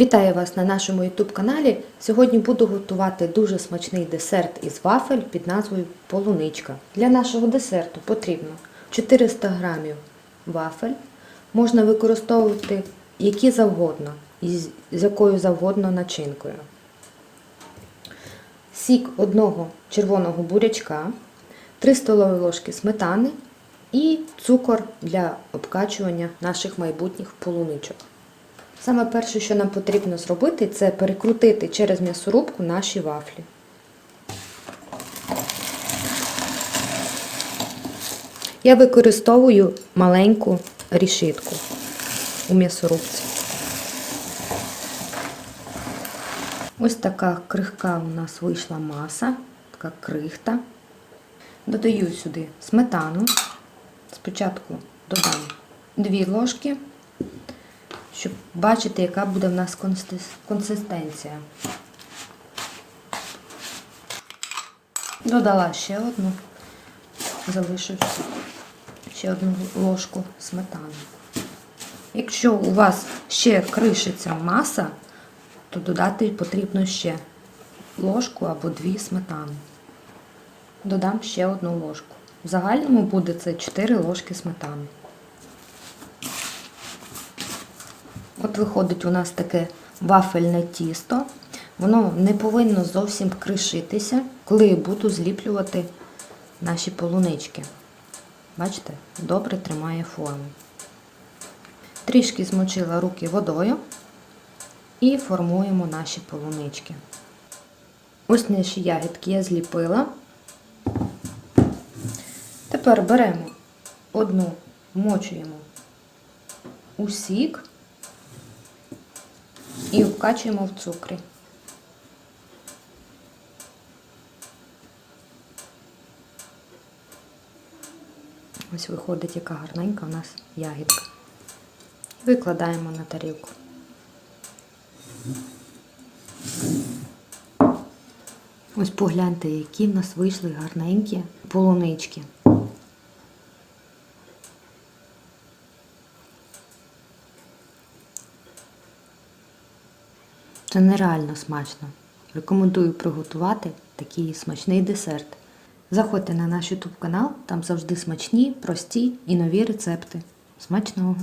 Вітаю вас на нашому YouTube каналі. Сьогодні буду готувати дуже смачний десерт із вафель під назвою полуничка. Для нашого десерту потрібно 400 г вафель. Можна використовувати які завгодно, із з якою завгодно начинкою. Сік одного червоного бурячка, 3 столові ложки сметани і цукор для обкачування наших майбутніх полуничок. Саме перше, що нам потрібно зробити, це перекрутити через м'ясорубку наші вафлі. Я використовую маленьку рішитку у м'ясорубці. Ось така крихка у нас вийшла маса, така крихта. Додаю сюди сметану. Спочатку додам 2 ложки щоб бачити, яка буде в нас консистенція. Додала ще одну, залишивши ще одну ложку сметани. Якщо у вас ще кришиться маса, то додати потрібно ще ложку або дві сметани. Додам ще одну ложку. В загальному буде це 4 ложки сметани. От виходить у нас таке вафельне тісто. Воно не повинно зовсім кришитися, коли буду зліплювати наші полунички. Бачите, добре тримає форму. Трішки змочила руки водою і формуємо наші полунички. Ось наші ягідки я зліпила. Тепер беремо одну, вмочуємо у сік і вкачуємо в цукрі. Ось виходить, яка гарненька у нас ягідка. Викладаємо на тарілку. Ось погляньте, які в нас вийшли гарненькі полунички. Це нереально смачно. Рекомендую приготувати такий смачний десерт. Заходьте на наш YouTube канал, там завжди смачні, прості і нові рецепти. Смачного!